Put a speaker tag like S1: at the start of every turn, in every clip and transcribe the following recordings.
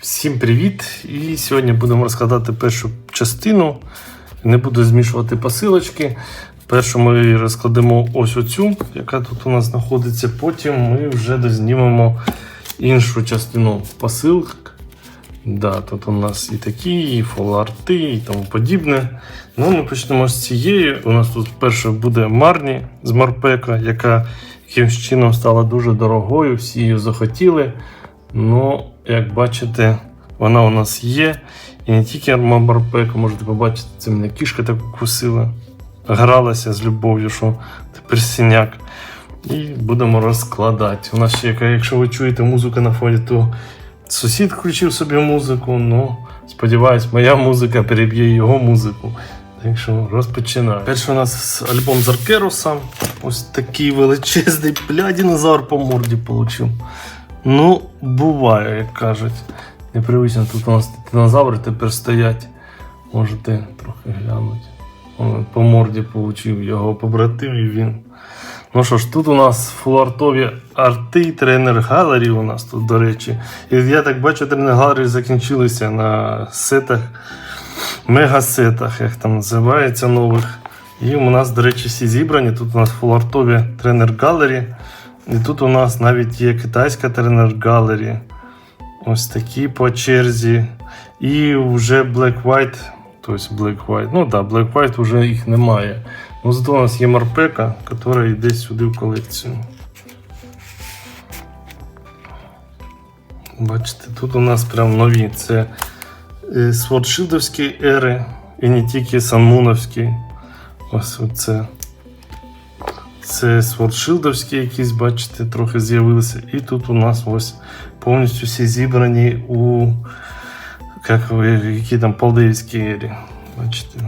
S1: Всім привіт! І сьогодні будемо розкладати першу частину. Не буду змішувати посилочки. Першу ми розкладемо ось оцю, яка тут у нас знаходиться. Потім ми вже дознімемо іншу частину посилок. Да, тут у нас і такі, і фоларти, і тому подібне. Ну, ми почнемо з цієї. У нас тут перше буде Марні з Марпека, яка якимось чином стала дуже дорогою, всі її захотіли. Ну, як бачите, вона у нас є. І не тільки Марпека, можете побачити, це мене кішка так укусила. Гралася з любов'ю, що тепер синяк. І будемо розкладати. У нас ще, якщо ви чуєте музику на фоні, то сусід включив собі музику. Ну, сподіваюсь, моя музика переб'є його музику. Так що розпочинаємо. Перший у нас альбом з Аркеруса. Ось такий величезний бля, динозавр по морді получив. Ну, буває, як кажуть. Непривично, тут у нас динозаври тепер стоять. Можете трохи глянути. По морді получив його побратим і він. Ну що ж, тут у нас фулартові арти, тренер галері у нас тут, до речі. І я так бачу, тренер галері закінчилися на сетах, мегасетах, як там називається нових. І у нас, до речі, всі зібрані. Тут у нас фулартові тренер галері. І тут у нас навіть є китайська тренер галері. Ось такі по черзі. І вже Black White. Тобто Black White. Ну да, Black White вже їх немає. Ну, зато у нас є Марпека, яка йде сюди в колекцію. Бачите, тут у нас прям нові. Це е, Свордшилдовські ери і не тільки Санмуновські. Ось оце. Це Свордшилдовські якісь, бачите, трохи з'явилися. І тут у нас ось повністю всі зібрані у як, які там Полдеївській ері. Бачите.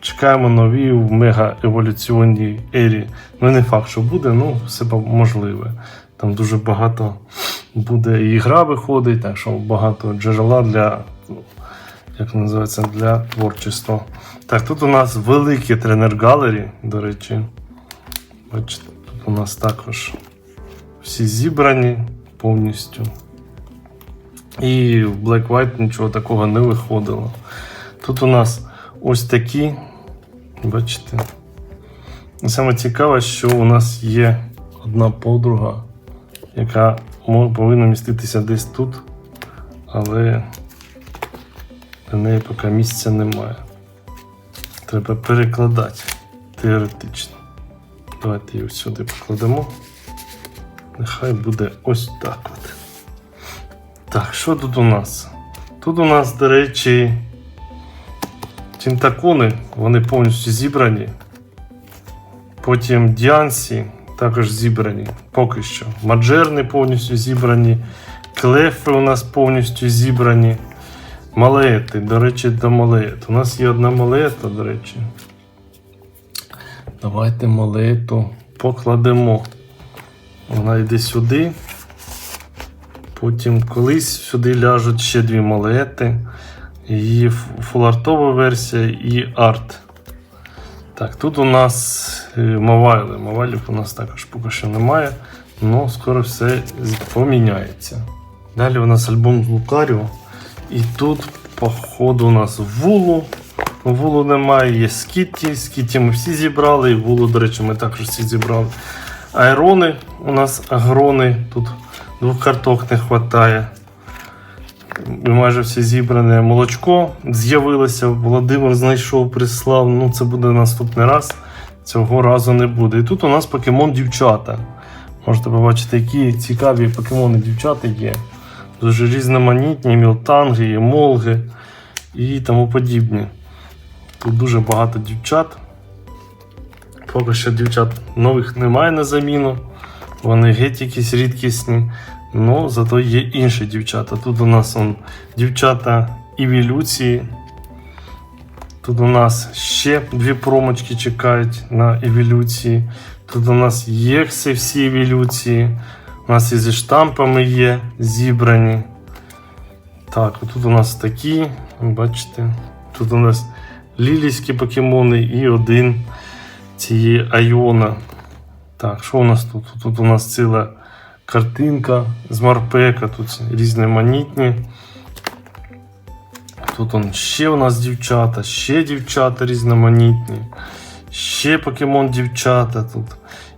S1: Чекаємо нові в мега-еволюціонній ері. Ну, не факт, що буде, ну все можливе. Там дуже багато буде і гра виходить, так що багато джерела для, ну, як називається, для творчества. Так, тут у нас великий тренер галері, до речі. Бачите, тут у нас також всі зібрані повністю. І в Black White нічого такого не виходило. Тут у нас ось такі, бачите. Саме цікаве, що у нас є одна подруга, яка повинна міститися десь тут, але для неї поки місця немає. Треба перекладати теоретично. Давайте її сюди покладемо. Нехай буде ось так от. Так, що тут у нас? Тут у нас, до речі, тінтакони, вони повністю зібрані. Потім Діансі також зібрані поки що. Маджерни повністю зібрані. Клефи у нас повністю зібрані. Малети, до речі, до малет. У нас є одна малета, до речі. Давайте малету покладемо. Вона йде сюди. Потім колись сюди ляжуть ще дві малети. Її фулартова версія і арт. Так, тут у нас е, мовайли. Мовайлів у нас також поки що немає, але скоро все поміняється. Далі у нас альбом з Лукаріо. І тут, походу, у нас вулу. Вулу немає, є скіті. Скіті ми всі зібрали, і вулу, до речі, ми також всі зібрали. Айрони у нас агрони. Тут двох карток не вистачає. Майже всі зібране молочко з'явилося. Володимир знайшов, прислав. Ну, це буде наступний раз. Цього разу не буде. І тут у нас покемон дівчата. Можете побачити, які цікаві покемони дівчата є. Дуже різноманітні, мілтанги, емолги і тому подібне. Тут дуже багато дівчат. Поки що дівчат нових немає на заміну. Вони геть якісь рідкісні. Ну, зато є інші дівчата. Тут у нас он, дівчата еволюції. Тут у нас ще дві промочки чекають на еволюції. Тут у нас єкси всі еволюції. У нас і зі штампами є зібрані. Так, тут у нас такі, бачите. Тут у нас лілійські покемони і один цієї Айона. Так, що у нас тут? Тут у нас ціла картинка з Марпека, тут різноманітні. тут он ще у нас дівчата, ще дівчата різноманітні, ще покемон дівчата тут.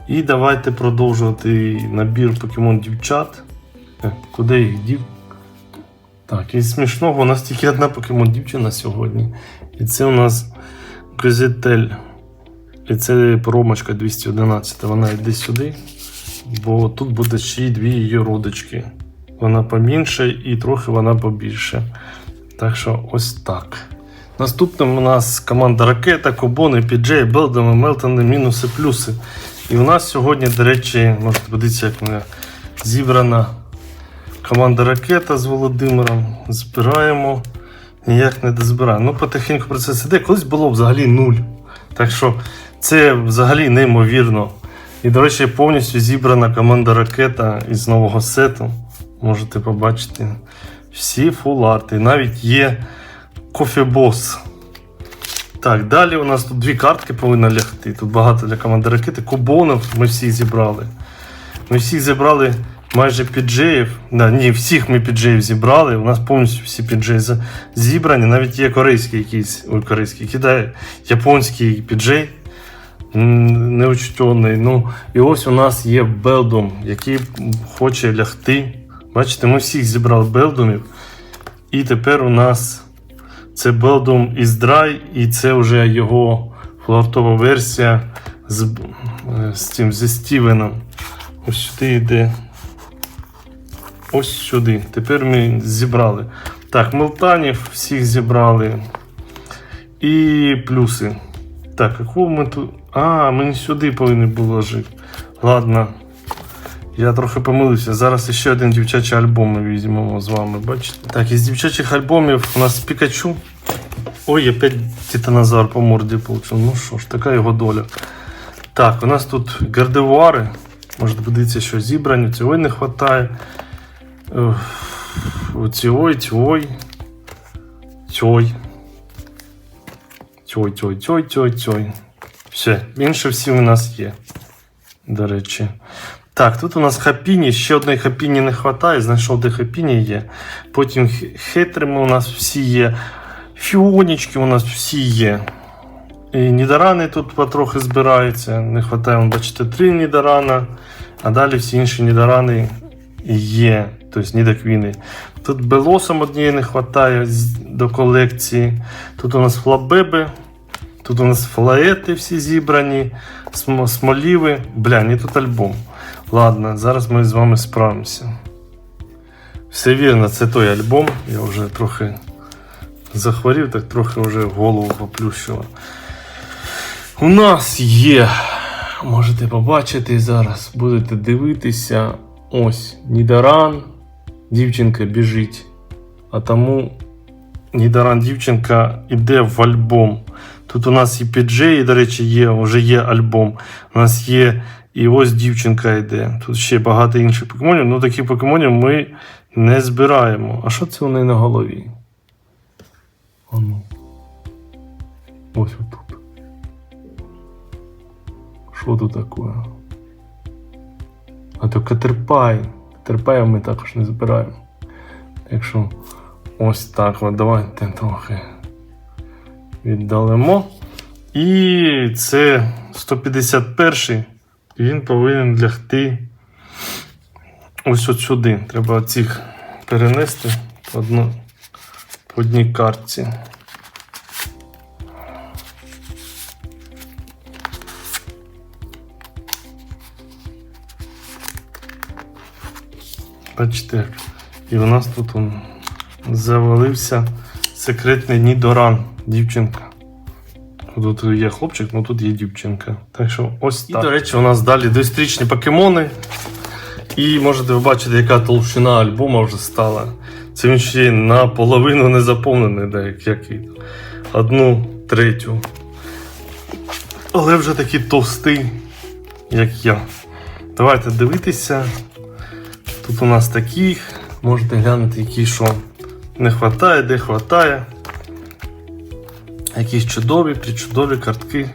S1: І давайте продовжувати набір покемон дівчат. Е, Куди їх дів? Так, і смішного, у нас тільки одна покемон дівчина сьогодні. І це у нас Газетель. І це промочка 211. Вона йде сюди. Бо тут буде ще й дві її родички. Вона поменше і трохи вона побільше. Так що ось так. Наступним у нас команда Ракета, Кобони, Піджей, Белдами, Мелтони, мінуси, плюси. І у нас сьогодні, до речі, можете подивитися, як вона зібрана команда Ракета з Володимиром. Збираємо. Ніяк не дозбираємо. Ну, потихеньку процес іде. Колись було взагалі нуль. Так що це взагалі неймовірно. І, до речі, повністю зібрана команда ракета із нового сету. Можете побачити всі фул-арти. Навіть є кофебос. Так, далі у нас тут дві картки повинні лягти. Тут багато для команди ракети. Кубонів ми всі зібрали. Ми всіх зібрали майже піджеїв. Да, ні, всіх ми піджеїв зібрали. У нас повністю всі піджеї зібрані. Навіть є корейський якийсь, ой, корейський, кидай, японський піджей. Неучтений. Ну, і ось у нас є Белдум, який хоче лягти. Бачите, ми всіх зібрали Белдумів. І тепер у нас це Белдум із Драй, і це вже його флортова версія з, е, з цим зі Стівеном. Ось сюди йде. Ось сюди. Тепер ми зібрали. Так, мелтанів всіх зібрали. І плюси. Так, якого ми тут. А, ми сюди повинні було жити. Ладно. Я трохи помилився. Зараз ще один дівчачий альбом візьмемо з вами, бачите? Так, із дівчачих альбомів у нас Пікачу. Ой, опять Титанозар по морді получив. Ну що ж, така його доля. Так, у нас тут гардевуари. Можете подивитися, що зібрані, цього не вистачає. Цьой, цьой. Цьой. Цьой, цьой, цьой, цьой, цьой. Все, інше всі у нас є. До речі. Так, тут у нас хапіні, ще одної хапіні не вистачає, знайшов, де хапіні є. Потім хетрими у нас всі є. Фіонічки у нас всі є. І Нідорани тут потрохи збираються. Не вистачає, бачите, три Нідорана, а далі всі інші Нідорани є. Тобто Нідоквіни. Тут Белосом однієї не вистачає до колекції. Тут у нас флабеби. Тут у нас флаети всі зібрані, смоліви. Бля, не тут альбом. Ладно, зараз ми з вами справимося. Все вірно, це той альбом. Я вже трохи захворів, так трохи вже голову поплющило. У нас є, можете побачити зараз, будете дивитися. Ось Нідоран, дівчинка біжить. А тому Нідоран дівчинка йде в альбом. Тут у нас і піджеї, до речі, є, вже є альбом. У нас є і ось дівчинка йде. Тут ще багато інших покемонів. Ну таких покемонів ми не збираємо. А що це у неї на голові? А ну. Ось отут. Що тут таке? А то Катерпай. Катерпая ми також не збираємо. Так що ось так от давайте трохи віддалимо. І це 151 він повинен лягти ось от сюди. Треба цих перенести по одній картці. Бачите, і у нас тут он завалився секретний Нідоран, дівчинка. Тут є хлопчик, ну тут є дівчинка. Так що ось так. І, до речі, у нас далі доісторичні покемони. І можете ви бачити, яка толщина альбома вже стала. Це він ще й наполовину не заповнений, і одну третю. Але вже такий товстий, як я. Давайте дивитися. Тут у нас таких. Можете глянути, які що не вистачає, де вистачає. Якісь чудові, причудові картки.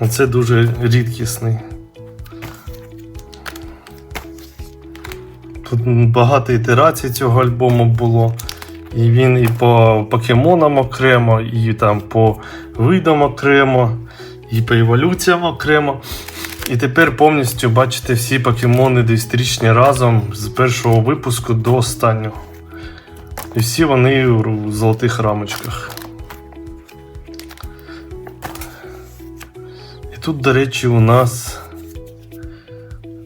S1: Оце дуже рідкісний. Тут багато ітерацій цього альбому було. І він і по покемонам окремо, і там по видам окремо, і по еволюціям окремо. І тепер повністю бачите всі покемони десятирічні разом з першого випуску до останнього. І всі вони в золотих рамочках. І тут, до речі, у нас.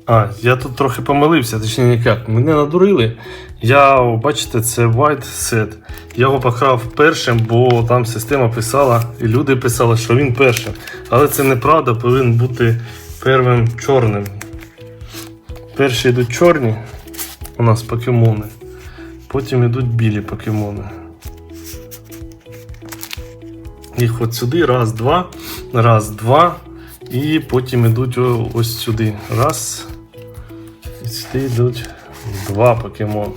S1: А, я тут трохи помилився, точніше як. Мене надурили. Я, бачите, це White Set. Я його покрав першим, бо там система писала, і люди писали, що він першим. Але це неправда, повинен бути первим чорним. Перші йдуть чорні, у нас покемони. Потім йдуть білі покемони. Їх от сюди, раз, два, раз, два. І потім йдуть ось сюди. Раз. І сюди йдуть два покемони.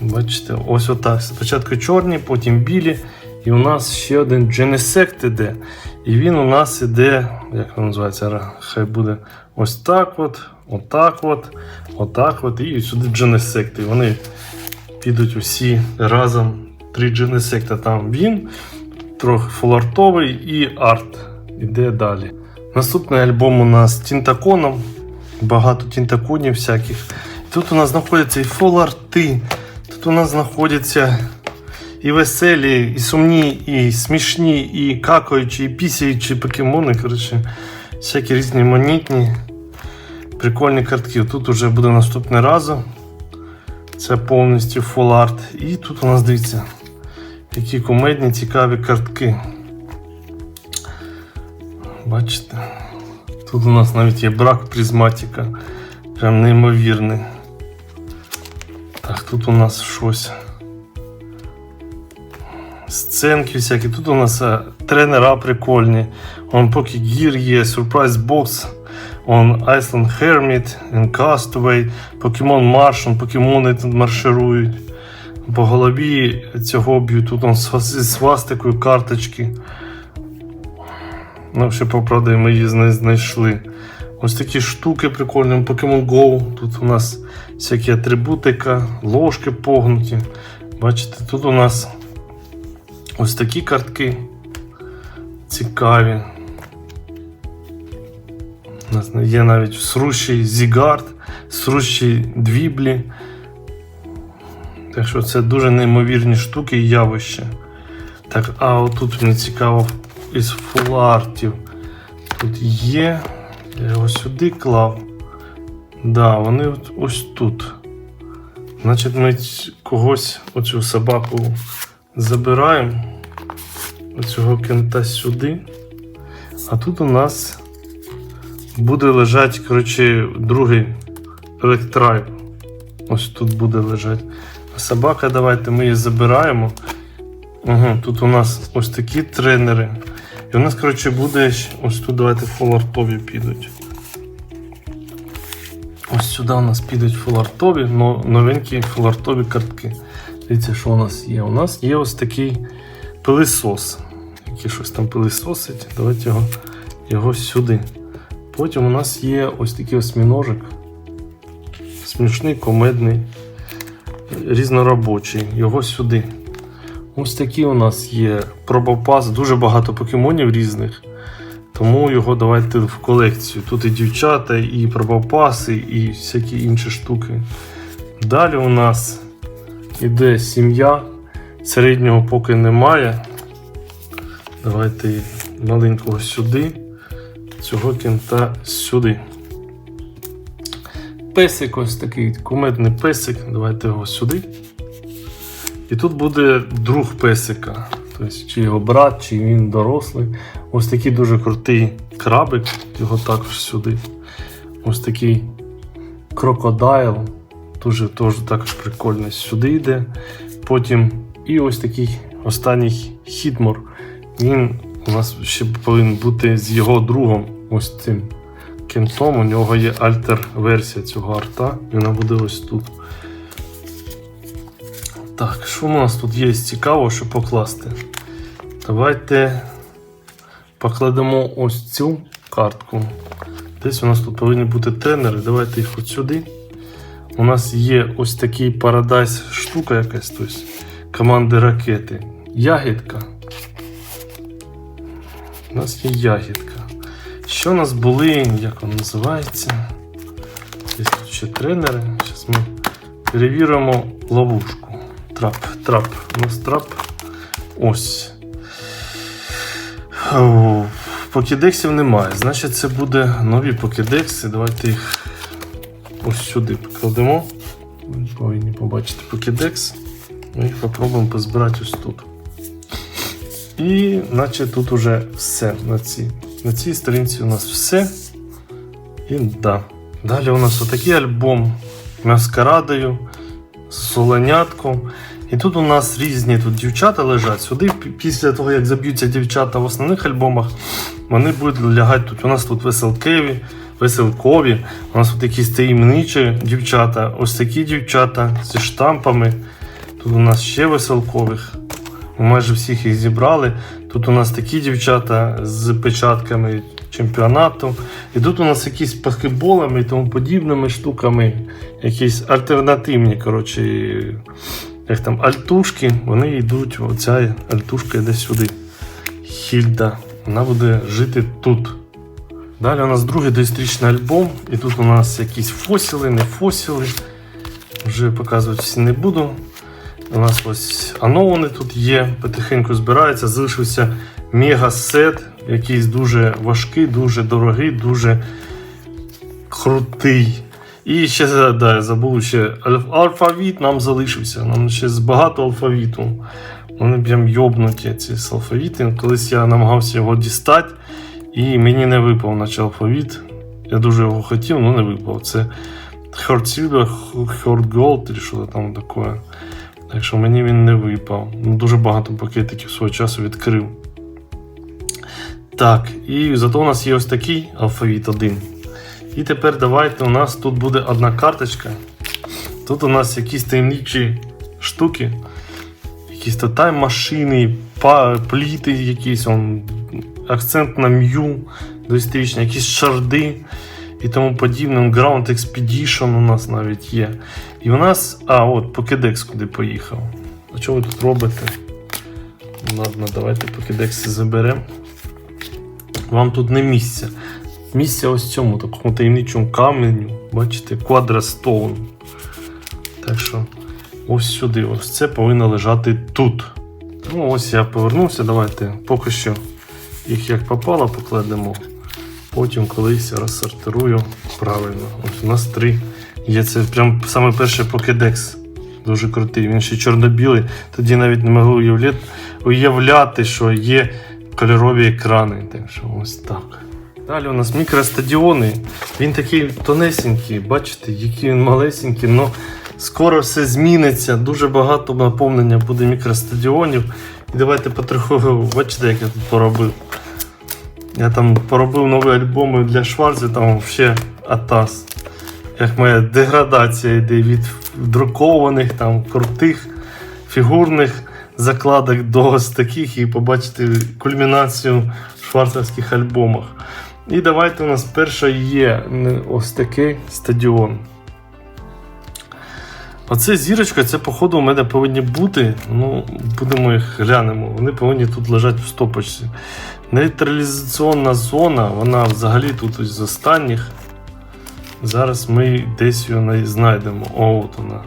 S1: Бачите, ось отак. Спочатку чорні, потім білі. І у нас ще один Genesect іде. І він у нас іде, як він називається, хай буде ось так от, отак от, отак от, і сюди. І вони підуть усі разом. Три Genesect. Там він, трохи фулартовий і арт. Іде далі. Наступний альбом у нас Тінтаконом. Багато тінтаконів всяких. Тут у нас знаходяться і фол-арти. Тут у нас знаходяться і веселі, і сумні, і смішні, і какаючі, і пісяючі покемони. Коротше, всякі різні монітні, прикольні картки. Тут вже буде наступний раз. Це повністю фол арт. І тут у нас дивіться, які кумедні, цікаві картки. Бачите? Тут у нас навіть є брак призматика. Прям неймовірний. Так, тут у нас щось. Сценки всякі. Тут у нас е, тренера прикольні. Он поки гір є, Surprise Box, он Iceland Hermit, Castaway, Pokemon Martian, покемони тут марширують. По голові цього б'ють. Тут он зі свастикою карточки. Ну, ще поправді ми її зна- знайшли. Ось такі штуки прикольні. Pokemon Go. Тут у нас всякі атрибутика, ложки погнуті. Бачите, тут у нас ось такі картки цікаві. У нас є навіть срущий Зігард, срущий Двіблі. Так що це дуже неймовірні штуки і явища. Так, а отут мені цікаво із фулартів. Тут є. Я його сюди клав. Да, вони от ось тут. Значить, ми когось, оцю собаку забираємо. Оцього кента сюди. А тут у нас буде лежати, коротше, другий електрайв. Ось тут буде лежати. А собака, давайте ми її забираємо. Угу, тут у нас ось такі тренери. І у нас, коротше, буде ось тут давайте фолартові підуть. Ось сюди у нас підуть фолартові, но новенькі фолартові картки. Дивіться, що у нас є. У нас є ось такий пилисос. Який щось там пилисосить. Давайте його, його сюди. Потім у нас є ось такий осьміножик. Смішний, комедний, різноробочий. Його сюди. Ось такі у нас є пробопас, дуже багато покемонів різних. Тому його давайте в колекцію. Тут і дівчата, і пробопаси, і всякі інші штуки. Далі у нас іде сім'я. Середнього поки немає. Давайте маленького сюди. Цього кінта сюди. Песик ось такий кумедний песик. Давайте його сюди. І тут буде друг песика. Тобто, чи його брат, чи він дорослий. Ось такий дуже крутий крабик, його також сюди. Ось такий крокодайл. Дуже теж також прикольний сюди йде. Потім і ось такий останній хітмор. Він у нас ще повинен бути з його другом, ось цим кентом. У нього є альтер-версія цього арта. І вона буде ось тут. Так, що у нас тут є цікаво, що покласти? Давайте покладемо ось цю картку. Десь у нас тут повинні бути тренери. Давайте їх от сюди. У нас є ось такий парадайс штука якась, тобто команди ракети. Ягідка. У нас є ягідка. Що у нас були, як він називається? Є тут ще тренери. Зараз ми перевіримо ловушку. Трап, трап. У нас трап. Ось. О, Покедексів немає. Значить, це буде нові покедекси. Давайте їх ось сюди покладемо. Ви повинні побачити покедекс. Ми їх попробуємо позбирати ось тут. І наче тут уже все на цій. На цій сторінці у нас все. І да. Далі у нас отакий альбом маскарадою, з соленятком. І тут у нас різні тут дівчата лежать. Сюди, після того, як заб'ються дівчата в основних альбомах, вони будуть лягати тут. У нас тут веселкеві, веселкові, у нас тут якісь таємничі дівчата, ось такі дівчата зі штампами. Тут у нас ще веселкових. Ми майже всіх їх зібрали. Тут у нас такі дівчата з печатками чемпіонату. І тут у нас якісь баскетболами і тому подібними штуками, якісь альтернативні, коротше, як там альтушки, вони йдуть, оця альтушка йде сюди. Хільда. Вона буде жити тут. Далі у нас другий доісторичний альбом, і тут у нас якісь фосіли, не фосіли. Вже показувати всі не буду. У нас ось аноуни тут є, потихеньку збирається. Залишився мега-сет, якийсь дуже важкий, дуже дорогий, дуже крутий. І ще да, забув ще алфавіт нам залишився. Нам ще багато алфавіту. Вони прям йобнуті ці алфавіти. Колись я намагався його дістати, і мені не випав наче алфавіт. Я дуже його хотів, але не випав. Це Heart Silver, Heart Gold, чи що там таке. Так що мені він не випав. Ну, дуже багато пакетиків свого часу відкрив. Так, і зато у нас є ось такий алфавіт один. І тепер давайте у нас тут буде одна карточка. Тут у нас якісь таємничі штуки, якісь то тайм-машини, пліти якісь, акцент на м'ю, доісторичні, якісь шарди і тому подібне. Ground Expedition у нас навіть є. І у нас. А, от Покедекс куди поїхав. А що ви тут робите? Ладно, давайте покедекси заберемо. Вам тут не місце. Місце ось цьому такому таємничому каменю. Бачите, Quadrastone. Так що ось сюди. Ось це повинно лежати тут. Ну, ось я повернувся. Давайте поки що їх як попало покладемо. Потім колись розсортирую правильно. Ось у нас три. Є це прям саме перший покедекс. Дуже крутий. Він ще чорно-білий. Тоді навіть не могли уявляти, що є кольорові екрани. Так що ось так. Далі у нас мікростадіони. Він такий тонесенький, бачите, який він малесенький, але скоро все зміниться. Дуже багато наповнення буде мікростадіонів. І давайте потроху, бачите, як я тут поробив. Я там поробив нові альбоми для Шварця, там ще Атас. Як моя деградація йде від друкованих, там, крутих, фігурних закладок до ось таких і побачити кульмінацію в шварцевських альбомах. І давайте у нас перша є ось такий стадіон. Оце зірочка, це, походу, у мене повинні бути. Ну, будемо їх глянемо. Вони повинні тут лежати в стопочці. Нейтралізаційна зона, вона взагалі тут ось з останніх. Зараз ми десь її знайдемо. О, от вона.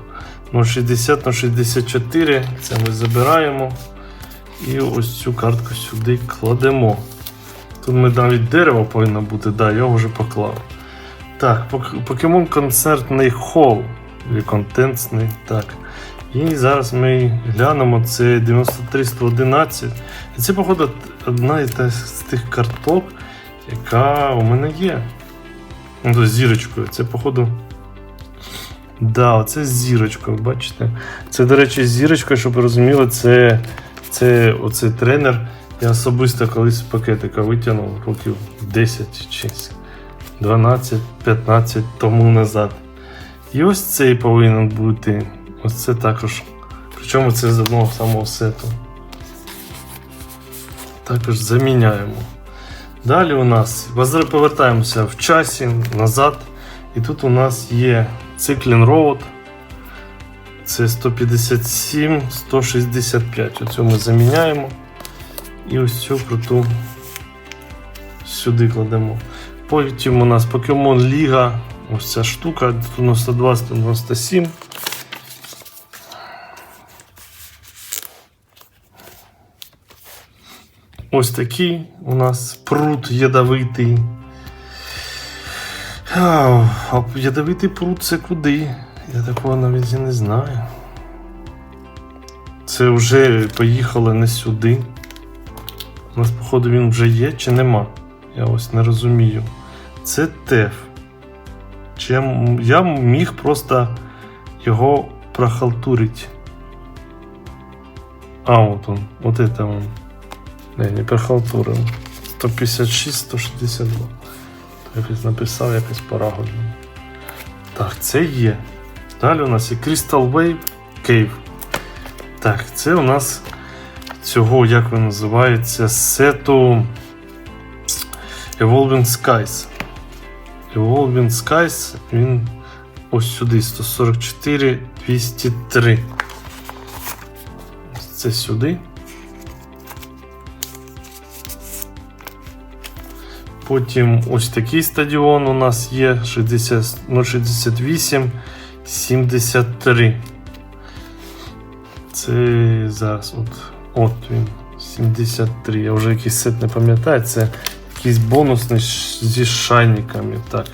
S1: 060 на 64. Це ми забираємо. І ось цю картку сюди кладемо. Тут ми навіть дерево повинно бути, да, я вже поклав. Так, покемон концертний хол. Контентний. Так. І зараз ми глянемо, це 9311. І це, походу, одна з тих карток, яка у мене є. Ну, з зірочкою. Це, походу. Да, оце з зірочкою, бачите? Це, до речі, з зірочкою, щоб ви розуміли, це, це оцей тренер. Я особисто колись пакетика витягнув років 10 чи 12-15 тому назад. І ось цей повинен бути. Ось це також. Причому це з одного самого сету. Також заміняємо. Далі у нас повертаємося в часі назад. І тут у нас є Циклін Road. Це 157, 165. Оцю ми заміняємо. І ось цю круту сюди кладемо. Потім у нас Pokemon Liga. Ось ця штука 92, Ось такий у нас прут ядовитий. А ядовитий прут це куди? Я такого навіть і не знаю. Це вже поїхали не сюди. У нас, походу, він вже є чи нема. Я ось не розумію. Це теф. Чи я, міг просто його прохалтурити. А, от он. Вот это он. Не, не прохалтурив. 156, 162. Якось написав якось парагольно. Так, це є. Далі у нас є Crystal Wave Cave. Так, це у нас цього, як він називається, сету Evolving Skies. Evolving Skies, він ось сюди 144, 203. Ось Це сюди. Потім ось такий стадіон у нас є 60, ну, 68, 73. Це зараз от, от він. 73. Я вже якийсь сет не пам'ятаю. Це якийсь бонусний зі шайниками. Так.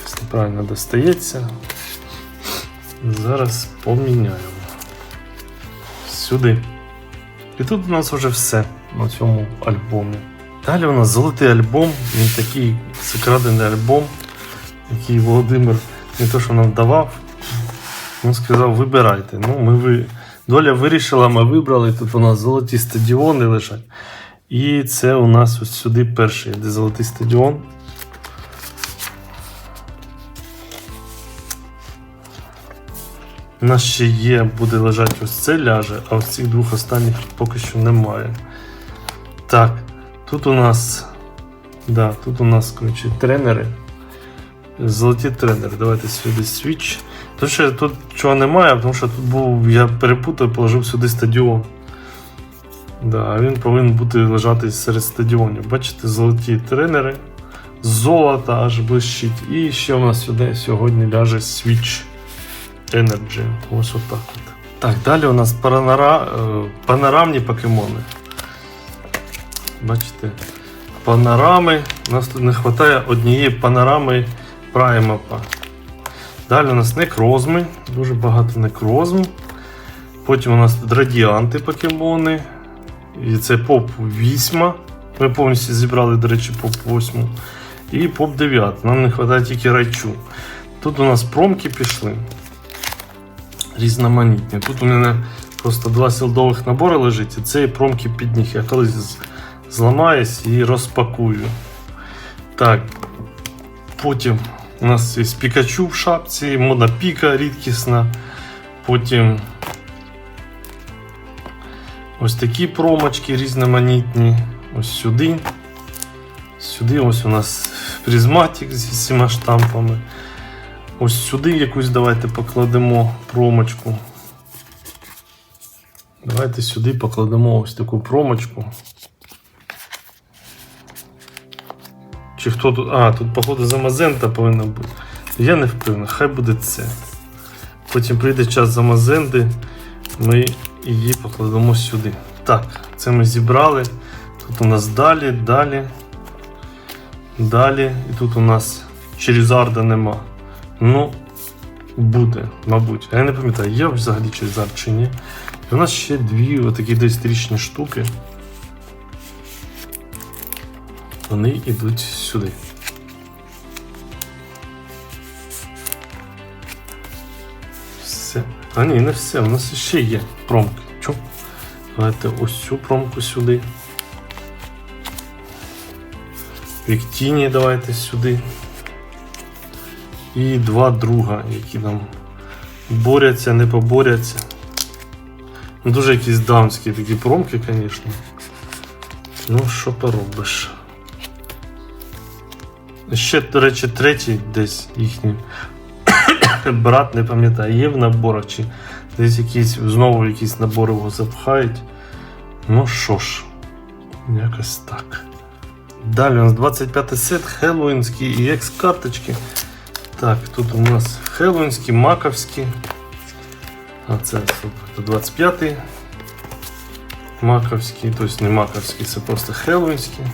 S1: Щось неправильно достається. Зараз поміняємо. Сюди. І тут у нас вже все на цьому альбомі. Далі у нас золотий альбом. Він такий закрадений альбом, який Володимир не то, що нам давав. Він сказав, вибирайте. Ну, ми ви... Доля вирішила, ми вибрали. Тут у нас золоті стадіони лежать. І це у нас ось сюди перший, де золотий стадіон. У нас ще є, буде лежати ось це ляже, а ось цих двох останніх поки що немає. Так, тут у нас. Да, тут у нас коротше, тренери. Золоті тренери. Давайте сюди свіч. Тому що тут чого немає, тому що тут був, я перепутав, положив сюди стадіон. Да, він повинен бути лежати серед стадіонів. Бачите, золоті тренери. Золото аж блищить. І ще у нас сюди сьогодні ляже Switch Energy. Ось отак от. Так, далі у нас панора... е, панорамні покемони. Бачите, панорами. У нас тут не вистачає однієї панорами праймапа. Далі у нас некрозми, дуже багато некрозм. Потім у нас тут радіанти покемони. І це поп 8. Ми повністю зібрали, до речі, поп 8. І поп 9. Нам не вистачає тільки райчу. Тут у нас промки пішли. Різноманітні. Тут у мене просто два сілдових набори лежить, і це промки під них. Я колись зламаюсь і розпакую. Так. Потім у нас є Пікачу в шапці, Монопіка рідкісна. Потім ось такі промочки різноманітні. Ось сюди. Сюди ось у нас призматик зі всіма штампами. Ось сюди якусь давайте покладемо промочку. Давайте сюди покладемо ось таку промочку. Чи хто тут. А, тут, походу, замазента повинна бути. Я не впевнений, хай буде це. Потім прийде час замазенти, ми її покладемо сюди. Так, це ми зібрали. Тут у нас далі, далі. Далі. І тут у нас Черізарда нема. Ну, буде, мабуть. Я не пам'ятаю, є взагалі Черізард чи ні. І у нас ще дві отакі десятирічні штуки. Вони йдуть сюди. Все. А ні, не все. У нас ще є промки. Чо? Давайте ось цю промку сюди. Віктіні давайте сюди. І два друга, які нам борються, не поборяться. Ну, Дуже якісь дамські такі промки, звісно. Ну, що поробиш? Ще, до речі, третій десь їхній брат не пам'ятаю, є в наборах чи десь якісь знову якісь набори його запхають. Ну що ж, якось так. Далі у нас 25 сет, хеллоуінський і екс-карточки. Так, тут у нас хеллоуінські, маковські. А це тобто, 25-й. Маковський, тобто не маковський, це просто хеллоуінський.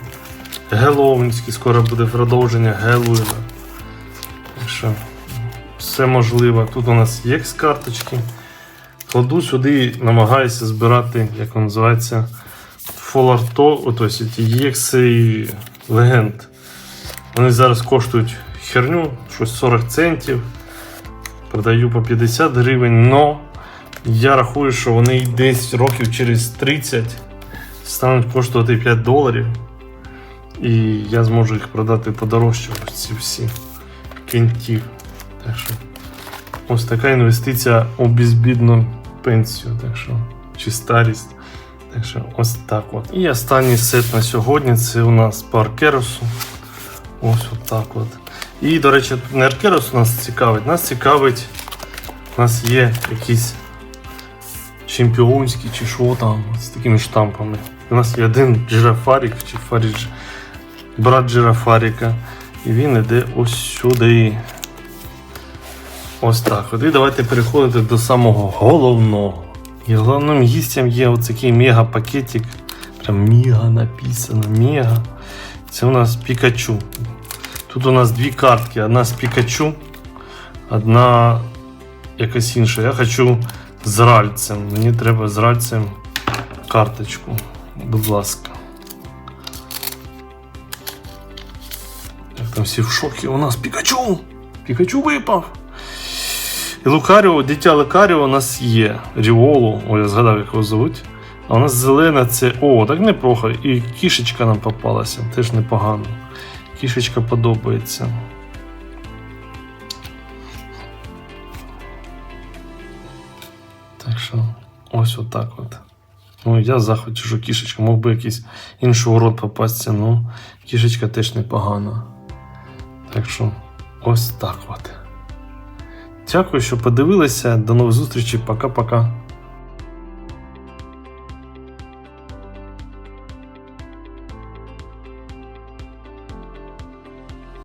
S1: Геловінський, скоро буде продовження Гелуїна. Що все можливо. Тут у нас є карточки. Кладу сюди, і намагаюся збирати, як воно називається, фоларто, ті єкси легенд. Вони зараз коштують херню, щось 40 центів. Продаю по 50 гривень, но я рахую, що вони десь років через 30 стануть коштувати 5 доларів. І я зможу їх продати подорожче, ці всі кінтів. Так що ось така інвестиція у безбідну пенсію, так що, чи старість. Так що ось так от. І останній сет на сьогодні це у нас по Аркеросу. Ось отак от. І, до речі, не Аркерос нас цікавить, нас цікавить, у нас є якісь чемпіонські чи що там з такими штампами. У нас є один Джирафарік чи Фарідж, брат Джирафаріка. І він іде ось сюди. Ось так. От. І давайте переходити до самого головного. І головним гістям є ось такий мега-пакетик. Прям мега написано, мега. Це у нас Пікачу. Тут у нас дві картки. Одна з Пікачу, одна якась інша. Я хочу з ральцем. Мені треба з ральцем карточку. Будь ласка. Там всі в шокі, у нас Пікачу! Пікачу випав! І Лукаріо, дитя Лекаріо у нас є. Ріолу, ой, я згадав, як його звуть. А у нас зелена це. О, так неплохо. І кішечка нам попалася, теж непогано. Кішечка подобається. Так що, ось отак от. Ну, я захваті, що кішечка, мог би якийсь інший урод попасться, ну кішечка теж непогана. Так що, ось так от. Дякую, що подивилися. До нових зустрічей. Пока-пока.